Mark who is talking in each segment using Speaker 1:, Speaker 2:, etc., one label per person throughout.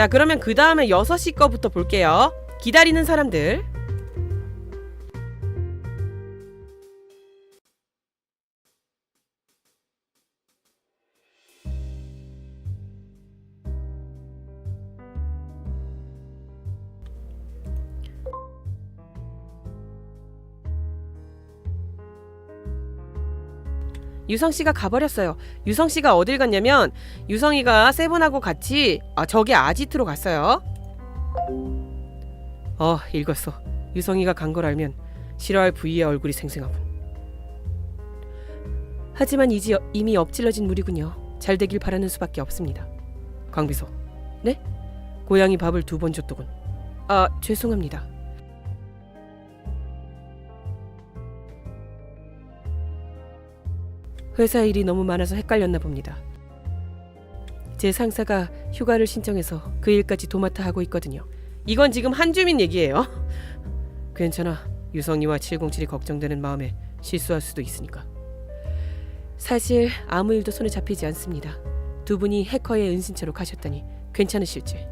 Speaker 1: 자, 그러면 그 다음에 6시 거부터 볼게요. 기다리는 사람들. 유성 씨가 가버렸어요. 유성 씨가 어딜 갔냐면 유성이가 세븐하고 같이 아 저기 아지트로 갔어요. 어 읽었어. 유성이가 간 걸 알면 싫어할 부이의 얼굴이 생생하군. 하지만 이지 이미 엎질러진 물이군요. 잘 되길 바라는 수밖에 없습니다. 강비서. 네? 고양이 밥을 두 번 줬더군. 아 죄송합니다. 회사 일이 너무 많아서 헷갈렸나 봅니다. 제 상사가 휴가를 신청해서 그 일까지 도맡아 하고 있거든요. 이건 지금 한주민 얘기예요. 괜찮아. 유성이와 707이 걱정되는 마음에 실수할 수도 있으니까. 사실 아무 일도 손에 잡히지 않습니다. 두 분이 해커의 은신처로 가셨다니 괜찮으실지.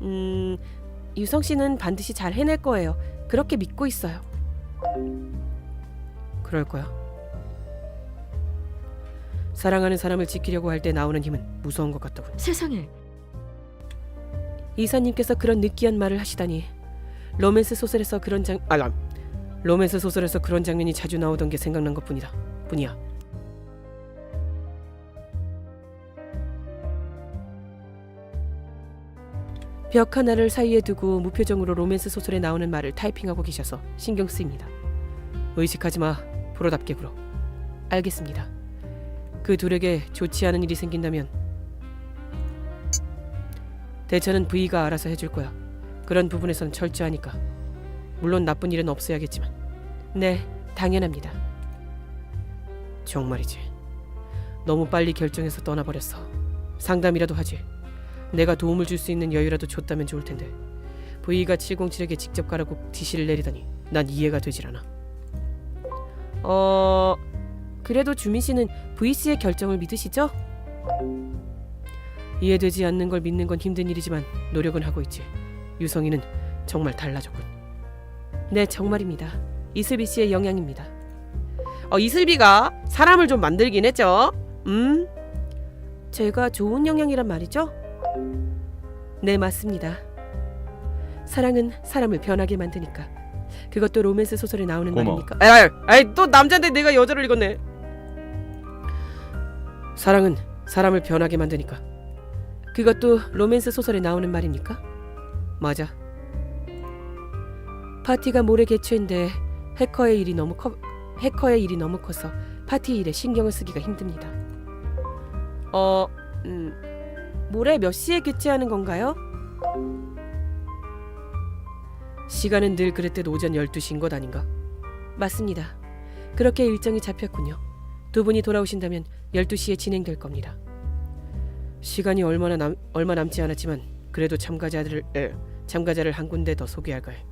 Speaker 1: 음, 유성 씨는 반드시 잘 해낼 거예요. 그렇게 믿고 있어요. 그럴 거야. 사랑하는 사람을 지키려고 할 때 나오는 힘은 무서운 것 같더군.
Speaker 2: 세상에.
Speaker 1: 이사님께서 그런 느끼한 말을 하시다니 로맨스 소설에서 그런 장 아람 로맨스 소설에서 그런 장면이 자주 나오던 게 생각난 것뿐이다. 뿐이야. 벽 하나를 사이에 두고 무표정으로 로맨스 소설에 나오는 말을 타이핑하고 계셔서 신경 쓰입니다. 의식하지 마 프로답게 굴어 알겠습니다 그 둘에게 좋지 않은 일이 생긴다면 대처는 V가 알아서 해줄 거야. 그런 부분에선 철저하니까. 물론 나쁜 일은 없어야겠지만. 네, 당연합니다. 정말이지. 너무 빨리 결정해서 떠나버렸어. 상담이라도 하지. 내가 도움을 줄 수 있는 여유라도 줬다면 좋을 텐데. V가 707에게 직접 가라고 지시를 내리다니 난 이해가 되질 않아. 어... 그래도 주민 씨는 V 씨의 결정을 믿으시죠? 이해되지 않는 걸 믿는 건 힘든 일이지만 노력은 하고 있지. 유성이는 정말 달라졌군. 네, 정말입니다. 이슬비 씨의 영향입니다. 어, 이슬비가 사람을 좀 만들긴 했죠. 음? 제가 좋은 영향이란 말이죠? 네, 맞습니다. 사랑은 사람을 변하게 만드니까. 그것도 로맨스 소설에 나오는
Speaker 3: 고마워.
Speaker 1: 말입니까? 아이, 아이, 또 남자인데 내가 여자를 읽었네. 사랑은 사람을 변하게 만드니까. 그것도 로맨스 소설에 나오는 말입니까? 맞아. 파티가 모레 개최인데 해커의 일이 너무 커 해커의 일이 너무 커서 파티 일에 신경을 쓰기가 힘듭니다. 어, 음, 모레 몇 시에 개최하는 건가요? 시간은 늘 그랬듯 오전 12시인 것 아닌가? 맞습니다. 그렇게 일정이 잡혔군요. 두 분이 돌아오신다면 12시에 진행될 겁니다. 시간이 얼마나 남 얼마 남지 않았지만 그래도 참가자들을 에, 참가자를 한 군데 더 소개할까 해.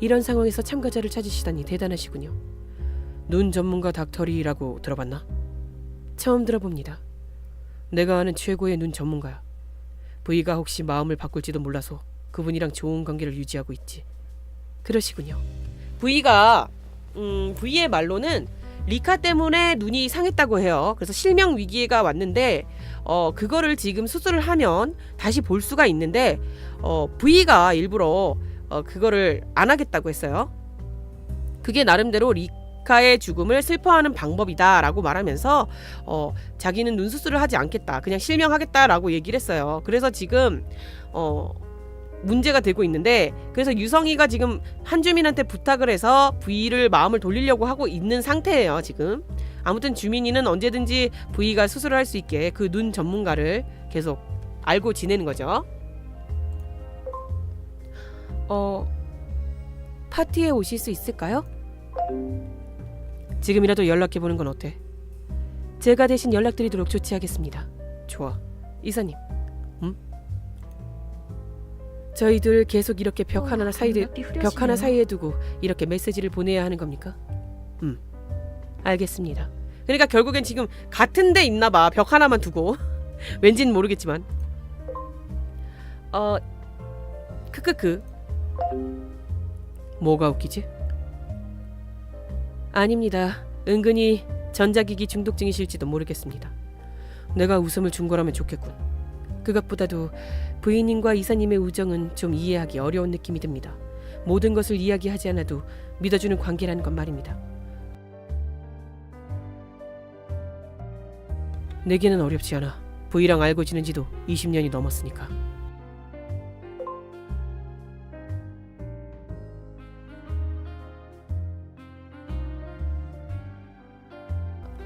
Speaker 1: 이런 상황에서 참가자를 찾으시다니 대단하시군요. 눈 전문가 닥터리라고 들어봤나? 처음 들어봅니다. 내가 아는 최고의 눈 전문가야. V가 혹시 마음을 바꿀지도 몰라서 그분이랑 좋은 관계를 유지하고 있지. 그러시군요. V가 음, V의 말로는 리카 때문에 눈이 상했다고 해요. 그래서 실명 위기가 왔는데 어 그거를 지금 수술을 하면 다시 볼 수가 있는데 어 V가 일부러 어 그거를 안 하겠다고 했어요. 그게 나름대로 리카의 죽음을 슬퍼하는 방법이다라고 말하면서 어 자기는 눈 수술을 하지 않겠다. 그냥 실명하겠다라고 얘기를 했어요. 그래서 지금 어 문제가 되고 있는데 그래서 유성이가 지금 한주민한테 부탁을 해서 V를 마음을 돌리려고 하고 있는 상태예요 지금. 아무튼 주민이는 언제든지 V가 수술을 할 수 있게 그 눈 전문가를 계속 알고 지내는 거죠. 어 파티에 오실 수 있을까요? 지금이라도 연락해 보는 건 어때? 제가 대신 연락드리도록 조치하겠습니다. 좋아. 이사님 저희들 계속 이렇게 벽 하나 사이에 벽 하나 사이에 두고 이렇게 메시지를 보내야 하는 겁니까? 음, 알겠습니다. 그러니까 결국엔 지금 같은 데 있나 봐. 벽 하나만 두고. 왠진 모르겠지만. 어 크크크 뭐가 웃기지? 아닙니다. 은근히 전자기기 중독증이실지도 모르겠습니다. 내가 웃음을 준 거라면 좋겠군. 그것보다도 부인님과 이사님의 우정은 좀 이해하기 어려운 느낌이 듭니다. 모든 것을 이야기하지 않아도 믿어주는 관계라는 건 말입니다. 내게는 어렵지 않아. 부이랑 알고 지낸 지도 20년이 넘었으니까.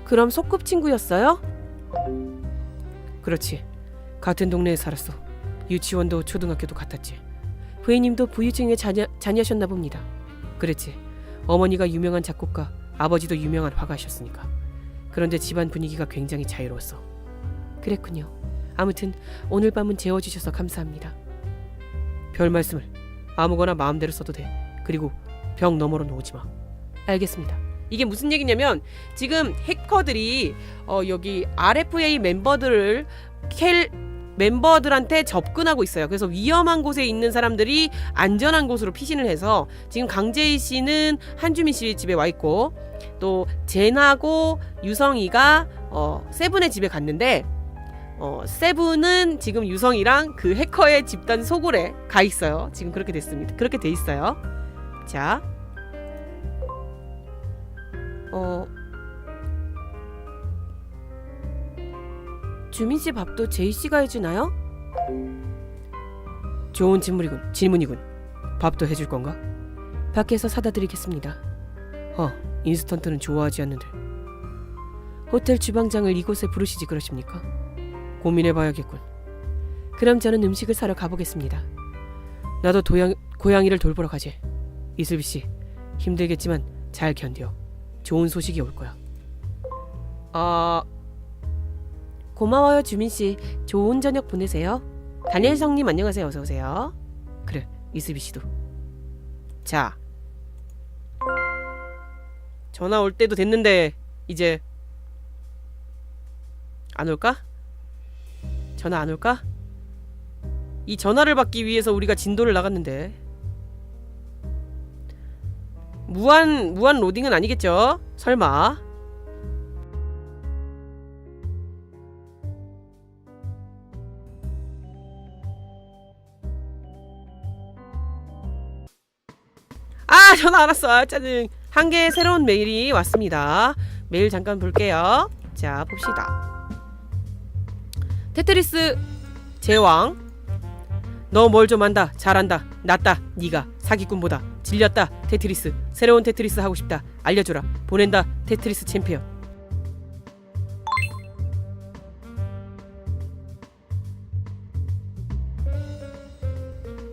Speaker 1: 그럼 소꿉친구였어요? 그렇지. 같은 동네에 살았어. 유치원도 초등학교도 같았지. 부인님도 부유층의 자녀, 자녀셨나 봅니다. 그랬지. 어머니가 유명한 작곡가, 아버지도 유명한 화가셨으니까. 그런데 집안 분위기가 굉장히 자유로웠어. 그랬군요. 아무튼 오늘 밤은 재워주셔서 감사합니다. 별 말씀을. 아무거나 마음대로 써도 돼. 그리고 벽 너머로 놓지 마. 알겠습니다. 이게 무슨 얘기냐면 지금 해커들이 어, 여기 RFA 멤버들을 캘 멤버들한테 접근하고 있어요. 그래서 위험한 곳에 있는 사람들이 안전한 곳으로 피신을 해서 지금 강재희 씨는 한주민 씨 집에 와 있고 또 젠하고 유성이가 어, 세븐의 집에 갔는데 어, 세븐은 지금 유성이랑 그 해커의 집단 소굴에 가 있어요. 지금 그렇게 됐습니다. 그렇게 돼 있어요. 자, 어, 주민 씨 밥도 제이 씨가 해주나요? 좋은 질문이군. 질문이군. 밥도 해줄 건가? 밖에서 사다 드리겠습니다. 어, 인스턴트는 좋아하지 않는데. 호텔 주방장을 이곳에 부르시지 그러십니까? 고민해봐야겠군. 그럼 저는 음식을 사러 가보겠습니다. 나도 도양, 고양이를 돌보러 가지. 이슬비 씨, 힘들겠지만 잘 견뎌. 좋은 소식이 올 거야. 아, 고마워요 주민 씨. 좋은 저녁 보내세요. 다니엘 성님 안녕하세요. 어서 오세요. 그래 이슬비 씨도. 자, 전화 올 때도 됐는데 이제 안 올까? 전화 안 올까? 이 전화를 받기 위해서 우리가 진도를 나갔는데 무한 무한 로딩은 아니겠죠? 설마? 아 전화 안 왔어. 아, 짜증. 한 개의 새로운 메일이 왔습니다. 메일 잠깐 볼게요. 자 봅시다. 테트리스 제왕. 너 뭘좀 안다. 잘한다. 낫다. 네가 사기꾼보다 질렸다. 테트리스. 새로운 테트리스 하고 싶다. 알려줘라. 보낸다. 테트리스 챔피언.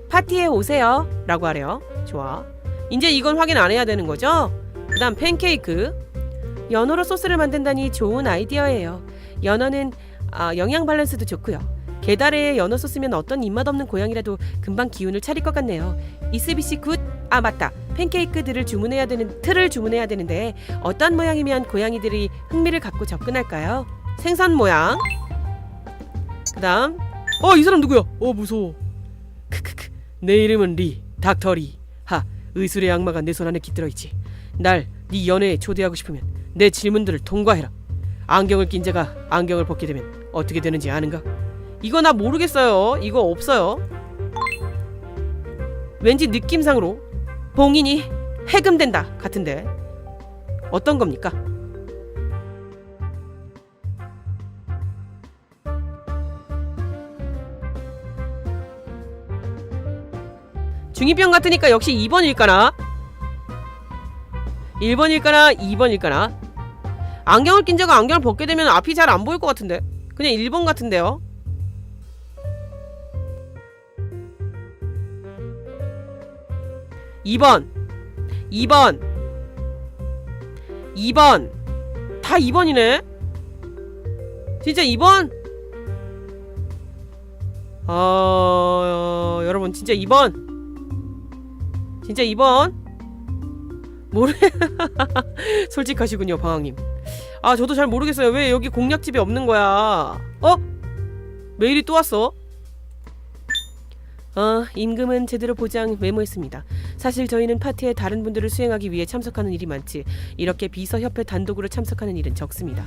Speaker 1: 파티에 오세요. 라고 하래요. 좋아 이제 이건 확인 안 해야 되는 거죠 그 다음 팬케이크 연어로 소스를 만든다니 좋은 아이디어예요 연어는 아, 영양 밸런스도 좋고요 게다레에 연어 소스면 어떤 입맛 없는 고양이라도 금방 기운을 차릴 것 같네요. 이스비씨 굿. 아 맞다. 팬케이크들을 주문해야 되는 틀을 주문해야 되는데 어떤 모양이면 고양이들이 흥미를 갖고 접근할까요? 생선 모양. 그다음 어 이 사람 누구야? 어 무서워. 크크크. 내 이름은 리. 닥터 리. 하. 의술의 악마가 내 손 안에 깃들어 있지. 날 네 연애에 초대하고 싶으면 내 질문들을 통과해라. 안경을 낀 자가 안경을 벗게 되면 어떻게 되는지 아는가? 이거 나 모르겠어요. 이거 없어요. 왠지 느낌상으로 봉인이 해금된다 같은데 어떤 겁니까? 중이병 같으니까 역시 2번일까나? 1번일까나? 2번일까나? 안경을 낀 자가 안경을 벗게 되면 앞이 잘 안 보일 것 같은데 그냥 1번 같은데요? 2번 2번 2번 다 2번이네 진짜 2번 어... 여러분 진짜 2번 진짜 2번 모르 솔직하시군요 방황님 아 저도 잘 모르겠어요 왜 여기 공략집에 없는 거야 어? 메일이 또 왔어 어, 임금은 제대로 보장 메모했습니다. 사실 저희는 파티에 다른 분들을 수행하기 위해 참석하는 일이 많지 이렇게 비서 협회 단독으로 참석하는 일은 적습니다.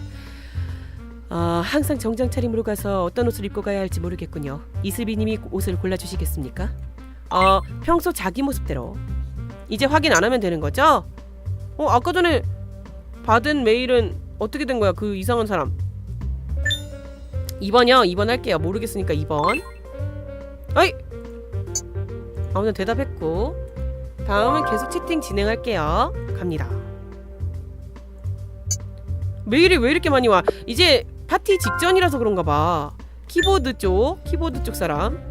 Speaker 1: 아, 항상 정장 차림으로 가서 어떤 옷을 입고 가야 할지 모르겠군요. 이슬비님이 옷을 골라주시겠습니까? 아, 평소 자기 모습대로. 이제 확인 안 하면 되는 거죠? 어, 아까 전에 받은 메일은 어떻게 된 거야? 그 이상한 사람. 2번이요. 2번 할게요. 모르겠으니까 2번. 어이! 아무튼 대답했고 다음은 계속 채팅 진행할게요. 갑니다. 메일이 왜 이렇게 많이 와? 이제 파티 직전이라서 그런가 봐. 키보드 쪽, 키보드 쪽 사람.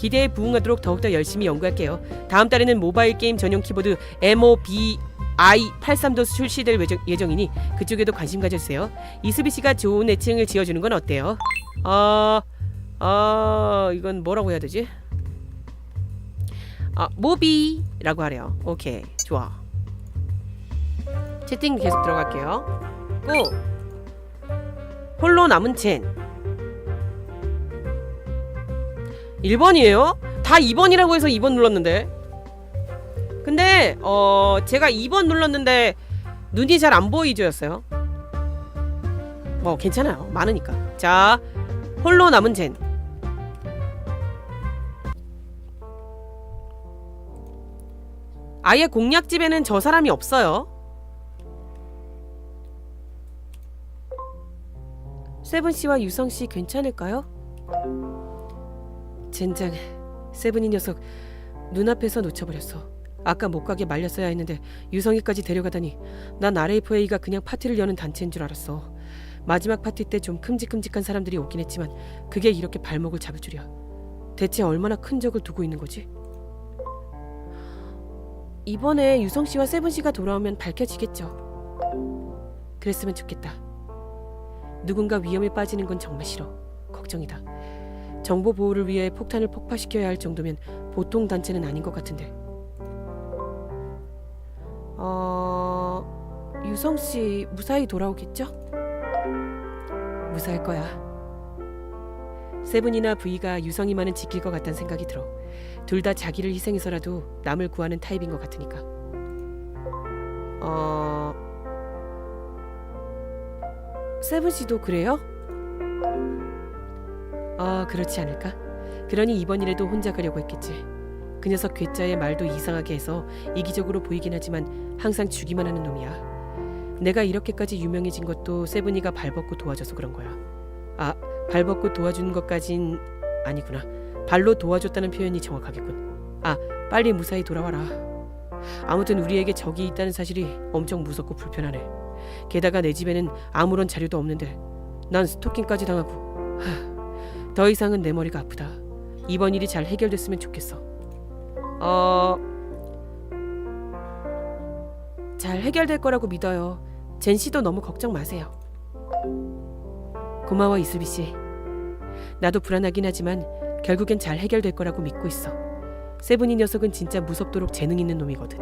Speaker 1: 기대에 부응하도록 더욱더 열심히 연구할게요. 다음 달에는 모바일 게임 전용 키보드 MOBI 83도 출시될 예정, 예정 이니 그쪽에도 관심 가져주세요. 이수비 씨가 좋은 애칭을 지어주는 건 어때요? 아, 아 이건 뭐라고 해야 되지? 아 모비라고 하래요. 오케이 좋아. 채팅 계속 들어갈게요. 고 홀로 남은 젠 1번이에요? 다 2번이라고 해서 2번 눌렀는데. 근데 어 제가 2번 눌렀는데 눈이 잘 안 보이죠 였어요? 뭐 괜찮아요. 많으니까. 자 홀로 남은 젠. 아예 공략집에는 저 사람이 없어요. 세븐 씨와 유성 씨 괜찮을까요? 젠장 세븐이 녀석 눈앞에서 놓쳐버렸어. 아까 못 가게 말렸어야 했는데 유성이까지 데려가다니 난 RFA가 그냥 파티를 여는 단체인 줄 알았어. 마지막 파티 때 좀 큼직큼직한 사람들이 오긴 했지만 그게 이렇게 발목을 잡을 줄이야. 대체 얼마나 큰 적을 두고 있는 거지? 이번에 유성 씨와 세븐 씨가 돌아오면 밝혀지겠죠. 그랬으면 좋겠다. 누군가 위험에 빠지는 건 정말 싫어. 걱정이다. 정보 보호를 위해 폭탄을 폭파시켜야 할 정도면 보통 단체는 아닌 것 같은데. 어... 유성 씨 무사히 돌아오겠죠? 무사할 거야. 세븐이나 V가 유성이만은 지킬 것 같다는 생각이 들어. 둘 다 자기를 희생해서라도 남을 구하는 타입인 것 같으니까. 어... 세븐 씨도 그래요? 아, 그렇지 않을까? 그러니 이번 일에도 혼자 가려고 했겠지. 그 녀석 괴짜의 말도 이상하게 해서 이기적으로 보이긴 하지만 항상 주기만 하는 놈이야. 내가 이렇게까지 유명해진 것도 세븐이가 발벗고 도와줘서 그런 거야. 아, 발벗고 도와주는 것까진 아니구나. 발로 도와줬다는 표현이 정확하겠군. 아, 빨리 무사히 돌아와라. 아무튼 우리에게 적이 있다는 사실이 엄청 무섭고 불편하네. 게다가 내 집에는 아무런 자료도 없는데 난 스토킹까지 당하고 하, 더 이상은 내 머리가 아프다. 이번 일이 잘 해결됐으면 좋겠어. 어... 잘 해결될 거라고 믿어요. 젠 씨도 너무 걱정 마세요. 고마워 이수비 씨. 나도 불안하긴 하지만 결국엔 잘 해결될 거라고 믿고 있어. 세븐이 녀석은 진짜 무섭도록 재능 있는 놈이거든.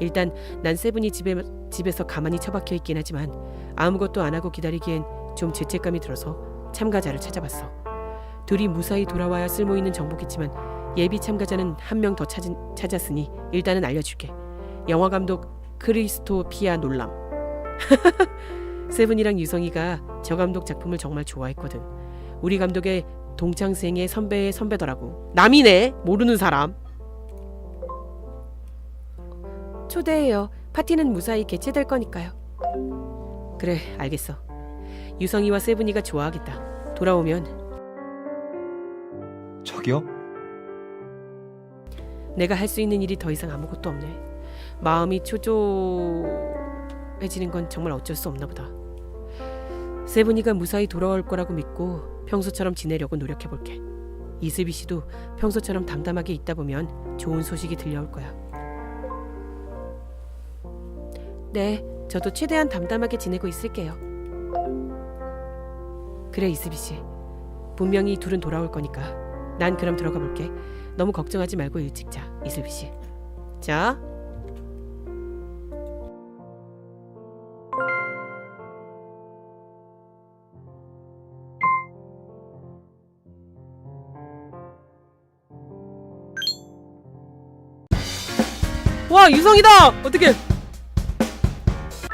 Speaker 1: 일단 난 세븐이 집에 집에서 가만히 처박혀 있긴 하지만 아무것도 안 하고 기다리기엔 좀 죄책감이 들어서 참가자를 찾아봤어. 둘이 무사히 돌아와야 쓸모 있는 정보겠지만 예비 참가자는 한 명 더 찾았으니 일단은 알려줄게. 영화 감독 크리스토피아 놀람. 세븐이랑 유성이가 저 감독 작품을 정말 좋아했거든. 우리 감독의 동창생의 선배의 선배더라고. 남이네 모르는 사람. 초대해요. 파티는 무사히 개최될 거니까요. 그래, 알겠어. 유성이와 세븐이가 좋아하겠다. 돌아오면
Speaker 2: 저기요?
Speaker 1: 내가 할 수 있는 일이 더 이상 아무것도 없네. 마음이 초조해지는 건 정말 어쩔 수 없나 보다. 세븐이가 무사히 돌아올 거라고 믿고 평소처럼 지내려고 노력해 볼게. 이슬비 씨도 평소처럼 담담하게 있다 보면 좋은 소식이 들려올 거야. 네, 저도 최대한 담담하게 지내고 있을게요. 그래, 이슬비 씨. 분명히 둘은 돌아올 거니까. 난 그럼 들어가 볼게. 너무 걱정하지 말고 일찍 자, 이슬비 씨. 자. 와 유성이다. 어떻게?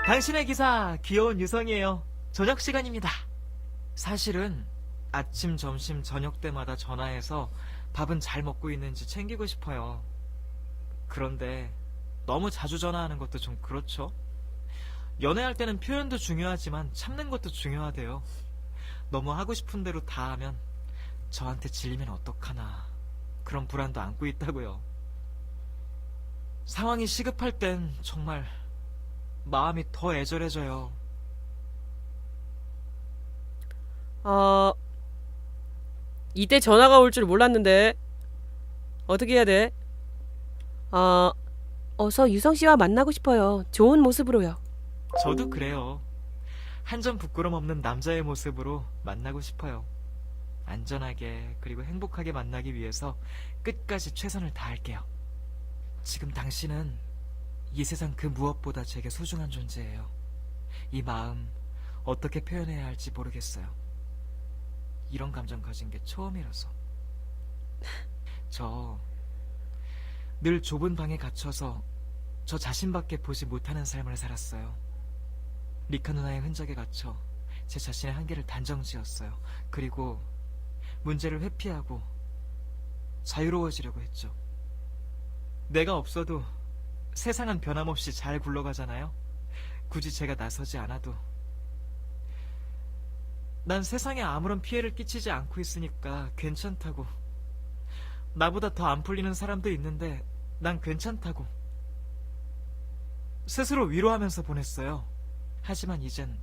Speaker 2: 당신의 기사 귀여운 유성이에요. 저녁 시간입니다. 사실은 아침, 점심, 저녁 때마다 전화해서 밥은 잘 먹고 있는지 챙기고 싶어요. 그런데 너무 자주 전화하는 것도 좀 그렇죠? 연애할 때는 표현도 중요하지만 참는 것도 중요하대요. 너무 하고 싶은 대로 다 하면 저한테 질리면 어떡하나 그런 불안도 안고 있다고요. 상황이 시급할 땐 정말 마음이 더 애절해져요.
Speaker 1: 어 이때 전화가 올 줄 몰랐는데 어떻게 해야 돼? 어 어서 유성 씨와 만나고 싶어요. 좋은 모습으로요.
Speaker 2: 저도 그래요. 한 점 부끄럼 없는 남자의 모습으로 만나고 싶어요. 안전하게 그리고 행복하게 만나기 위해서 끝까지 최선을 다할게요. 지금 당신은 이 세상 그 무엇보다 제게 소중한 존재예요. 이 마음 어떻게 표현해야 할지 모르겠어요. 이런 감정 가진 게 처음이라서. 저 늘 좁은 방에 갇혀서 저 자신밖에 보지 못하는 삶을 살았어요. 리카 누나의 흔적에 갇혀 제 자신의 한계를 단정지었어요. 그리고 문제를 회피하고 자유로워지려고 했죠. 내가 없어도 세상은 변함없이 잘 굴러가잖아요. 굳이 제가 나서지 않아도. 난 세상에 아무런 피해를 끼치지 않고 있으니까 괜찮다고. 나보다 더 안 풀리는 사람도 있는데 난 괜찮다고. 스스로 위로하면서 보냈어요. 하지만 이젠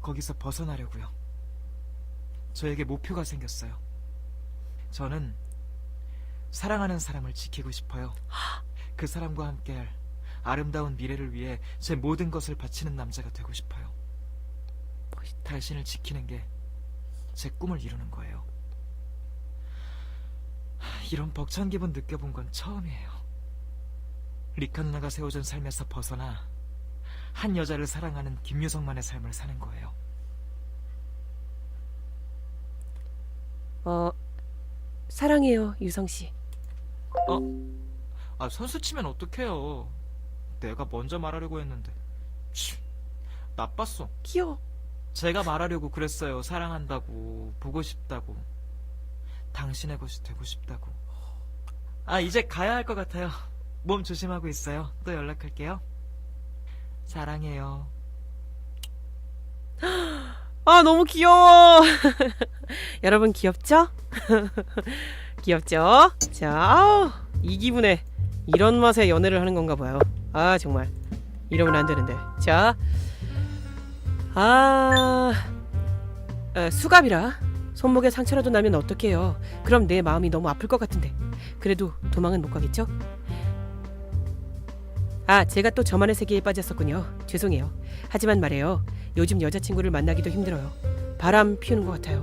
Speaker 2: 거기서 벗어나려고요. 저에게 목표가 생겼어요. 저는 사랑하는 사람을 지키고 싶어요. 그 사람과 함께할 아름다운 미래를 위해 제 모든 것을 바치는 남자가 되고 싶어요. 당신을 지키는 게 제 꿈을 이루는 거예요. 하, 이런 벅찬 기분 느껴본 건 처음이에요. 리카 누나가 세워준 삶에서 벗어나 한 여자를 사랑하는 김유성만의 삶을 사는 거예요.
Speaker 1: 어 사랑해요 유성 씨.
Speaker 2: 아, 선수 치면 어떡해요. 내가 먼저 말하려고 했는데. 치, 나빴어.
Speaker 1: 귀여워.
Speaker 2: 제가 말하려고 그랬어요. 사랑한다고, 보고 싶다고. 당신의 것이 되고 싶다고. 아, 이제 가야 할 것 같아요. 몸 조심하고 있어요. 또 연락할게요. 사랑해요.
Speaker 1: 아 너무 귀여워. 여러분 귀엽죠? 귀엽죠? 자 아우, 이 기분에 이런 맛에 연애를 하는 건가 봐요. 아 정말 이러면 안 되는데. 자, 아 에, 수갑이라 손목에 상처라도 나면 어떡해요? 그럼 내 마음이 너무 아플 것 같은데. 그래도 도망은 못 가겠죠? 아, 제가 또 저만의 세계에 빠졌었군요. 죄송해요. 하지만 말해요. 요즘 여자친구를 만나기도 힘들어요. 바람 피우는 것 같아요.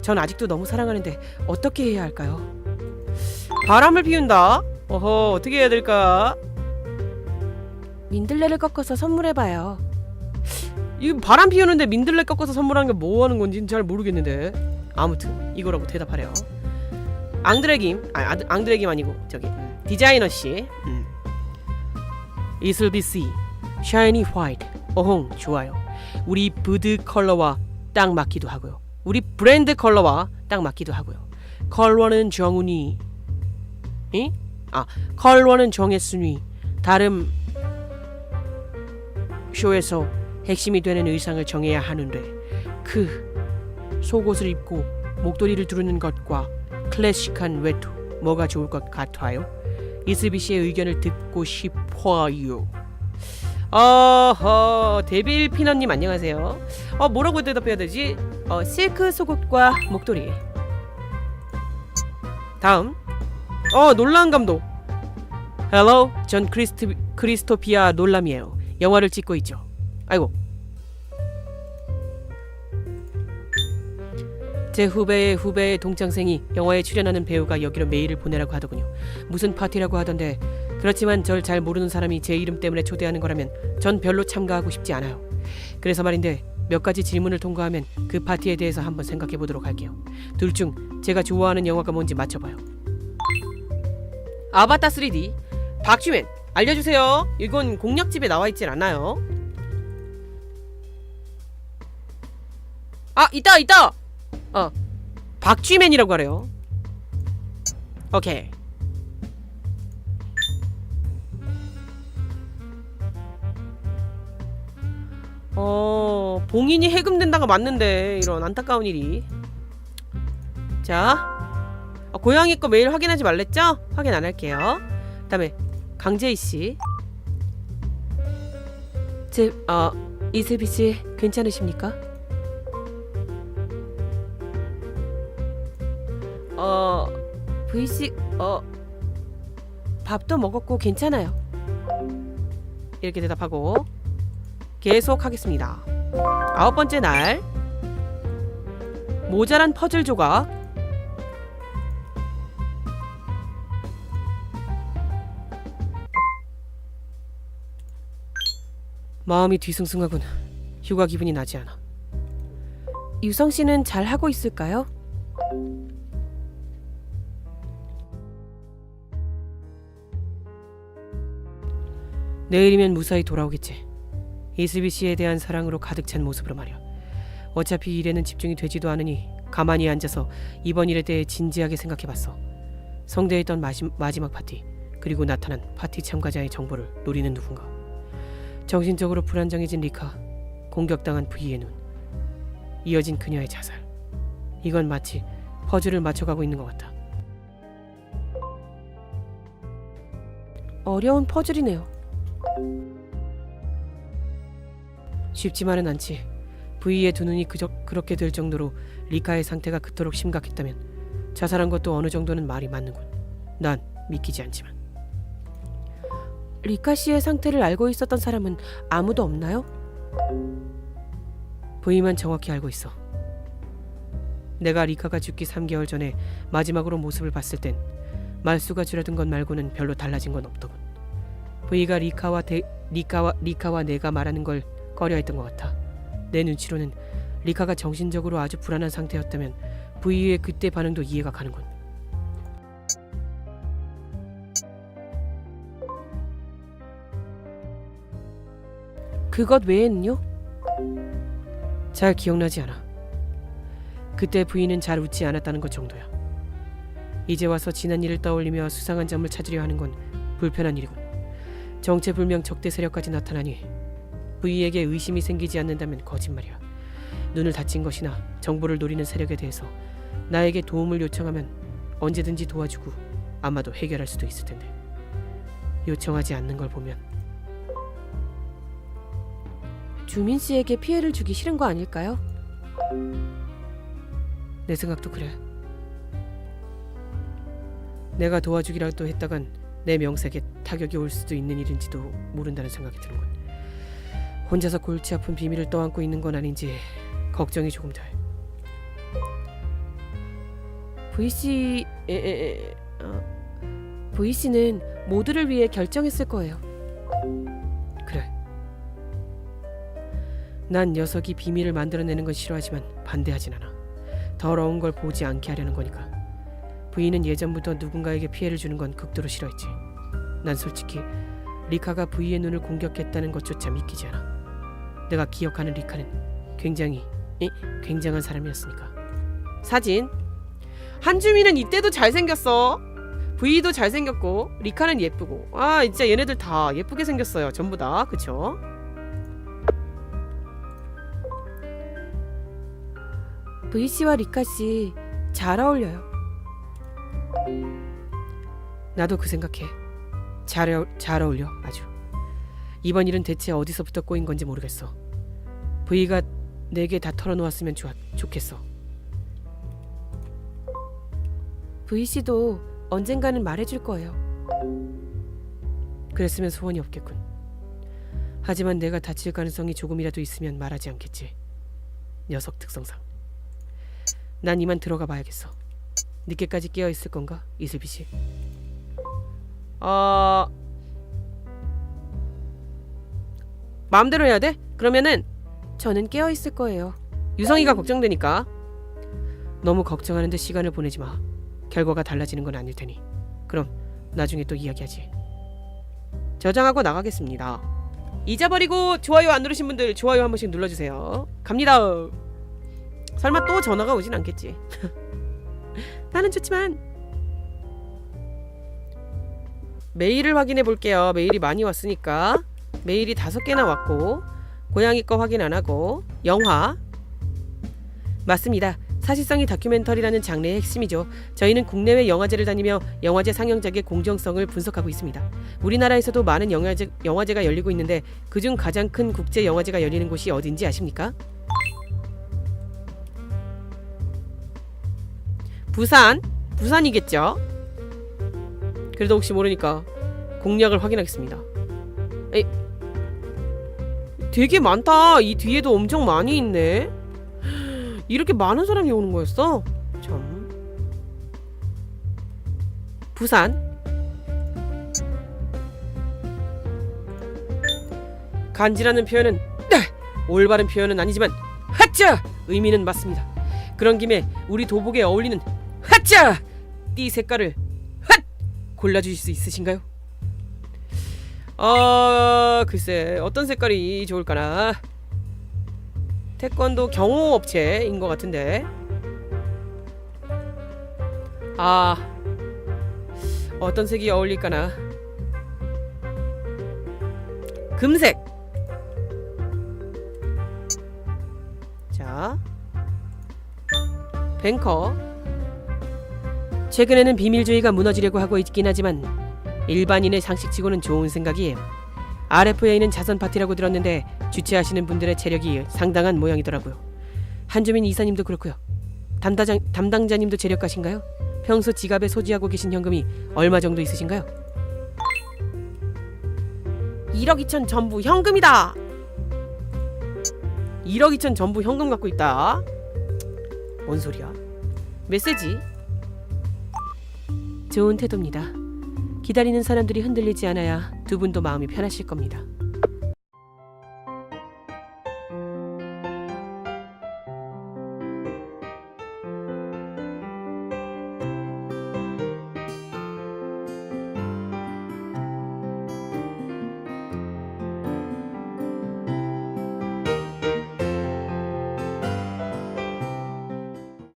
Speaker 1: 전 아직도 너무 사랑하는데 어떻게 해야 할까요? 바람을 피운다? 어허, 어떻게 해야 될까? 민들레를 꺾어서 선물해봐요. 이 바람 피우는데 민들레 꺾어서 선물하는 게 뭐 하는 건지 잘 모르겠는데. 아무튼 이거라고 대답하래요. 앙드레김, 아, 앙드레김 아니고 저기 음, 디자이너 씨. 음. C, shiny white. 어흥, 좋아요. 우리 부드 컬러와 딱 맞기도 하고요. 우리 브랜드 컬러와 딱 맞기도 하고요. 컬러는 정훈이, 이? 아, 컬러는 정했으니 다른 쇼에서 핵심이 되는 의상을 정해야 하는데 그 속옷을 입고 목도리를 두르는 것과 클래식한 외투 뭐가 좋을 것 같아요? 이슬비 씨의 의견을 듣고 싶어요. 어허 데빌 피너님 안녕하세요. 어 뭐라고 대답해야 되지? 어 실크 속옷과 목도리. 다음 어 놀란 감독. Hello, 전 크리스트 크리스토피아 놀람이에요. 영화를 찍고 있죠. 아이고. 제 후배의 후배의 동창생이 영화에 출연하는 배우가 여기로 메일을 보내라고 하더군요. 무슨 파티라고 하던데 그렇지만 절 잘 모르는 사람이 제 이름 때문에 초대하는 거라면 전 별로 참가하고 싶지 않아요. 그래서 말인데 몇 가지 질문을 통과하면 그 파티에 대해서 한번 생각해 보도록 할게요. 둘 중 제가 좋아하는 영화가 뭔지 맞춰봐요. 아바타 3D, 박쥐맨 알려주세요. 이건 공략집에 나와 있질 않아요. 아 있다 있다. 어 박쥐맨이라고 하래요. 오케이. 어 봉인이 해금된다가 맞는데 이런 안타까운 일이. 자 어, 고양이 거 메일 확인하지 말랬죠? 확인 안 할게요. 그 다음에 강재희 씨. 제, 어, 이슬비 씨 괜찮으십니까? 어, V 씨, 어, 밥도 먹었고 괜찮아요. 이렇게 대답하고 계속 하겠습니다. 아홉 번째 날 모자란 퍼즐 조각 마음이 뒤숭숭하군. 휴가 기분이 나지 않아. 유성 씨는 잘 하고 있을까요? 내일이면 무사히 돌아오겠지. 이슬비 씨에 대한 사랑으로 가득 찬 모습으로 말이야. 어차피 일에는 집중이 되지도 않으니 가만히 앉아서 이번 일에 대해 진지하게 생각해봤어. 성대에 있던 마지, 마지막 파티 그리고 나타난 파티 참가자의 정보를 노리는 누군가. 정신적으로 불안정해진 리카, 공격당한 V의 눈, 이어진 그녀의 자살. 이건 마치 퍼즐을 맞춰가고 있는 것 같아. 어려운 퍼즐이네요. 쉽지만은 않지. V의 두 눈이 그저 그렇게 될 정도로 리카의 상태가 그토록 심각했다면 자살한 것도 어느 정도는 말이 맞는군. 난 믿기지 않지만. 리카 씨의 상태를 알고 있었던 사람은 아무도 없나요? V만 정확히 알고 있어. 내가 리카가 죽기 3개월 전에 마지막으로 모습을 봤을 땐 말수가 줄어든 것 말고는 별로 달라진 건 없더군. V가 리카와 대, 리카와 리카와 내가 말하는 걸 꺼려했던 것 같아. 내 눈치로는 리카가 정신적으로 아주 불안한 상태였다면 V의 그때 반응도 이해가 가는군. 그것 외에는요? 잘 기억나지 않아. 그때 부인은 잘 웃지 않았다는 것 정도야. 이제 와서 지난 일을 떠올리며 수상한 점을 찾으려 하는 건 불편한 일이군. 정체불명 적대 세력까지 나타나니 부이에게 의심이 생기지 않는다면 거짓말이야. 눈을 다친 것이나 정보를 노리는 세력에 대해서 나에게 도움을 요청하면 언제든지 도와주고 아마도 해결할 수도 있을 텐데 요청하지 않는 걸 보면 주민 씨에게 피해를 주기 싫은 거 아닐까요? 내 생각도 그래. 내가 도와주기라도 했다간 내 명색에 타격이 올 수도 있는 일인지도 모른다는 생각이 드는군. 혼자서 골치 아픈 비밀을 떠안고 있는 건 아닌지 걱정이 조금 돼. V 씨, 에, 에, 에, 어, V 씨는 모두를 위해 결정했을 거예요. 그래. 난 녀석이 비밀을 만들어내는 건 싫어하지만 반대하진 않아. 더러운 걸 보지 않게 하려는 거니까. 부인은 예전부터 누군가에게 피해를 주는 건 극도로 싫어했지. 난 솔직히 리카가 부이의 눈을 공격했다는 것조차 믿기지 않아. 내가 기억하는 리카는 굉장히 에? 굉장한 사람이었으니까. 사진 한주민은 이때도 잘생겼어. 부이도 잘생겼고 리카는 예쁘고 아 진짜 얘네들 다 예쁘게 생겼어요. 전부 다 그쵸? V 씨와 리카 씨 잘 어울려요. 나도 그 생각해. 잘, 어, 잘 어울려 아주. 이번 일은 대체 어디서부터 꼬인 건지 모르겠어. V가 내게 다 털어놓았으면 좋, 좋겠어. V 씨도 언젠가는 말해줄 거예요. 그랬으면 소원이 없겠군. 하지만 내가 다칠 가능성이 조금이라도 있으면 말하지 않겠지. 녀석 특성상. 난 이만 들어가 봐야겠어. 늦게까지 깨어 있을 건가, 이슬비 씨? 어... 마음대로 해야 돼? 그러면은 저는 깨어 있을 거예요. 유성이가 걱정되니까. 너무 걱정하는 데 시간을 보내지 마. 결과가 달라지는 건 아닐 테니. 그럼 나중에 또 이야기하지. 저장하고 나가겠습니다. 잊어버리고 좋아요 안 누르신 분들 좋아요 한 번씩 눌러주세요. 갑니다. 설마 또 전화가 오진 않겠지. 나는 좋지만 메일을 확인해 볼게요. 메일이 많이 왔으니까 메일이 다섯 개나 왔고 고양이 거 확인 안 하고 영화 맞습니다. 사실성이 다큐멘터리라는 장르의 핵심이죠. 저희는 국내외 영화제를 다니며 영화제 상영작의 공정성을 분석하고 있습니다. 우리나라에서도 많은 영화제, 영화제가 열리고 있는데 그중 가장 큰 국제 영화제가 열리는 곳이 어딘지 아십니까? 부산? 부산이겠죠? 그래도 혹시 모르니까 공략을 확인하겠습니다. 에 되게 많다. 이 뒤에도 엄청 많이 있네. 이렇게 많은 사람이 오는 거였어? 참. 부산. 간지라는 표현은 네! 올바른 표현은 아니지만 하짜 의미는 맞습니다. 그런 김에 우리 도복에 어울리는 하짜 띠 색깔을 핫 골라주실 수 있으신가요? 아 글쎄 어떤 색깔이 좋을까나? 태권도 경호 업체인 것 같은데. 아 어떤 색이 어울릴까나? 금색. 자 뱅커 최근에는 비밀주의가 무너지려고 하고 있긴 하지만 일반인의 상식치고는 좋은 생각이에요. RFA는 자선 파티라고 들었는데 주최하시는 분들의 체력이 상당한 모양이더라고요. 한주민 이사님도 그렇고요. 담당자, 담당자님도 재력가신가요? 평소 지갑에 소지하고 계신 현금이 얼마 정도 있으신가요? 1억 2천 전부 현금이다. 1억 2천 전부 현금 갖고 있다. 뭔 소리야? 메시지. 좋은 태도입니다. 기다리는 사람들이 흔들리지 않아야 두 분도 마음이 편하실 겁니다.